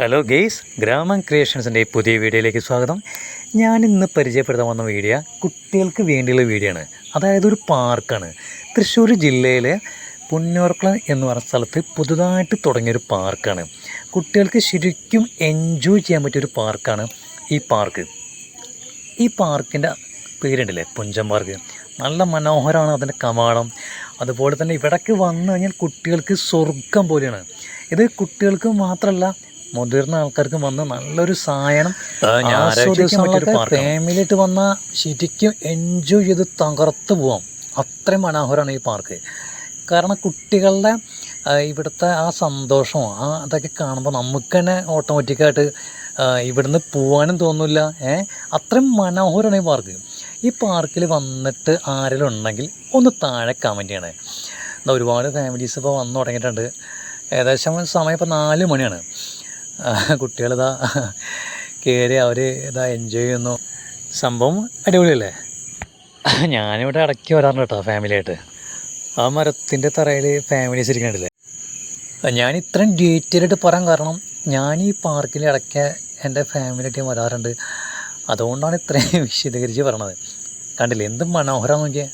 Hello guys ഗ്രാമം ക്രിയേഷൻസിന്റെ പുതിയ വീഡിയോയിലേക്ക് സ്വാഗതം. ഞാൻ ഇന്ന് പരിചയപ്പെടുത്താൻ വന്ന വീഡിയോ കുട്ടികൾക്ക് വേണ്ടിയുള്ള വീഡിയോ ആണ്. അതായത് ഒരു പാർക്കാണ്. തൃശ്ശൂർ ജില്ലയിലെ പുന്നോർക്കുളം എന്ന് പറഞ്ഞ സ്ഥലത്ത് പുതുതായിട്ട് തുടങ്ങിയൊരു പാർക്കാണ്. കുട്ടികൾക്ക് ശരിക്കും എൻജോയ് ചെയ്യാൻ പറ്റിയൊരു പാർക്കാണ് ഈ പാർക്ക്. ഈ പാർക്കിന്റെ പേരുണ്ടല്ലേ? പുഞ്ചം പാർക്ക്. നല്ല മനോഹരമാണ് അതിന്റെ കവാടം. അതുപോലെ തന്നെ ഇവിടേക്ക് വന്നു കഴിഞ്ഞാൽ കുട്ടികൾക്ക് സ്വർഗം പോലെയാണ്. ഇത് കുട്ടികൾക്ക് മാത്രമല്ല മുതിർന്ന ആൾക്കാർക്ക് വന്ന് നല്ലൊരു സായനം ഫാമിലിയായിട്ട് വന്ന ശരിക്കും എൻജോയ് ചെയ്ത് തകർത്ത് പോവാം. അത്രയും മനോഹരമാണ് ഈ പാർക്ക്. കാരണം കുട്ടികളുടെ ഇവിടുത്തെ ആ സന്തോഷവും ആ അതൊക്കെ കാണുമ്പോൾ നമുക്ക് തന്നെ ഓട്ടോമാറ്റിക്കായിട്ട് ഇവിടുന്ന് പോകാനും തോന്നില്ല. ഏ അത്രയും മനോഹരമാണ് ഈ പാർക്ക്. ഈ പാർക്കിൽ വന്നിട്ട് ആരെങ്കിലും ഉണ്ടെങ്കിൽ ഒന്ന് താഴെ കമന്റ് ചെയ്യണേ. എന്നാൽ ഒരുപാട് ഫാമിലീസ് ഇപ്പോൾ വന്നു തുടങ്ങിയിട്ടുണ്ട്. ഏകദേശം സമയം ഇപ്പോൾ നാല് മണിയാണ്. കുട്ടികളിതാ കയറി അവർ ഇതാ എൻജോയ് ചെയ്യുന്നു. സംഭവം അടിപൊളിയല്ലേ? ഞാനിവിടെ ഇടയ്ക്ക് വരാറുണ്ട് കേട്ടോ ഫാമിലിയായിട്ട് ആ മരത്തിന്റെ തറയിൽ ഫാമിലീസ് ഇരിക്കണില്ലേ ഞാൻ ഇത്രയും ഡീറ്റെയിൽ ആയിട്ട് പറയാൻ കാരണം ഞാൻ ഈ പാർക്കിൽ ഇടയ്ക്ക് എന്റെ ഫാമിലി ഫാമിലിയായിട്ട് വരാറുണ്ട്. അതുകൊണ്ടാണ് ഇത്രയും വിശദീകരിച്ച് പറയണത്. കണ്ടില്ലേ എന്ത് മനോഹരം നോക്കിയേ?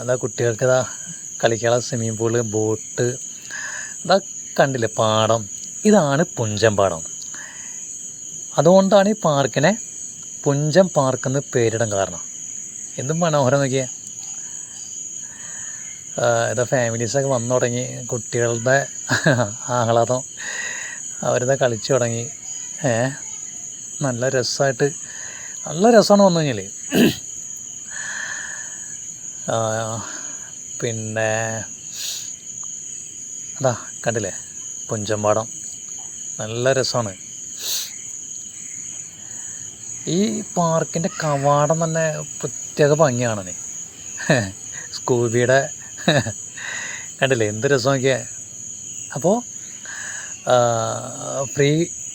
അതാ കുട്ടികൾക്ക് ഇതാ കളിക്കാനുള്ള സ്വിമ്മിംഗ് പൂൾ ബോട്ട് ഇതാ കണ്ടില്ലേ പാടം. ഇതാണ് പുഞ്ചമ്പാടം അതുകൊണ്ടാണ് ഈ പാർക്കിനെ പുഞ്ചം പാർക്ക് എന്ന് പേരിടാൻ കാരണം. എന്തും മനോഹരം നോക്കിയേ. ഇതാ ഫാമിലീസൊക്കെ വന്നു തുടങ്ങി. കുട്ടികളുടെ ആഹ്ലാദം. അവരിതാ കളിച്ചു തുടങ്ങി. ഏ നല്ല രസമായിട്ട് നല്ല രസമാണ് വന്നു കഴിഞ്ഞാൽ പിന്നെ അതാ കണ്ടില്ലേ? പുഞ്ചമ്പാടം നല്ല രസമാണ് ഈ പാർക്കിന്റെ കവാടം തന്നെ പ്രത്യേക ഭംഗിയാണ് സ്കൂബിയുടെ കണ്ടില്ലേ? എന്ത് രസം നോക്കിയേ? അപ്പോൾ ഫ്രീ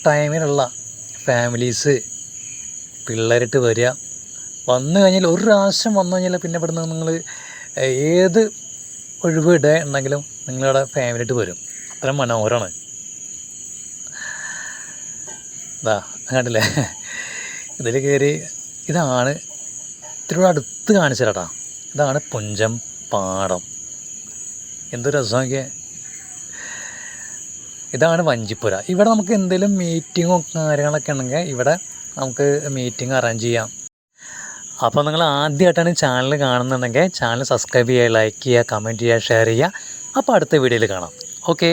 ടൈമിലുള്ള ഫാമിലീസ് പിള്ളേരിട്ട് വരിക. വന്നു കഴിഞ്ഞാൽ ഒരു പ്രാവശ്യം വന്നു കഴിഞ്ഞാൽ പിന്നെ ഇവിടുന്ന് നിങ്ങൾ ഏത് ഒഴിവ് ഡേ ഉണ്ടെങ്കിലും നിങ്ങളുടെ ഫാമിലിയായിട്ട് വരും. അത്രയും മനോഹരമാണ് ഇതാ കണ്ടില്ലേ? ഇതിൽ കയറി ഇതാണ് ഇത്തിരി അടുത്ത് കാണിച്ചു ഇതാണ് പുഞ്ചം പാടം. എന്തൊരു രസമൊക്കെ ഇതാണ് വഞ്ചിപ്പുര. ഇവിടെ നമുക്ക് എന്തെങ്കിലും മീറ്റിങ്ങോ കാര്യങ്ങളൊക്കെ ഉണ്ടെങ്കിൽ ഇവിടെ നമുക്ക് മീറ്റിംഗ് അറേഞ്ച് ചെയ്യാം. അപ്പോൾ നിങ്ങൾ ആദ്യമായിട്ടാണ് ചാനൽ കാണുന്നുണ്ടെങ്കിൽ ചാനൽ സബ്സ്ക്രൈബ് ചെയ്യുക ലൈക്ക് ചെയ്യുക കമന്റ് ചെയ്യുക ഷെയർ ചെയ്യുക. അപ്പോൾ അടുത്ത വീഡിയോയിൽ കാണാം. ഓക്കെ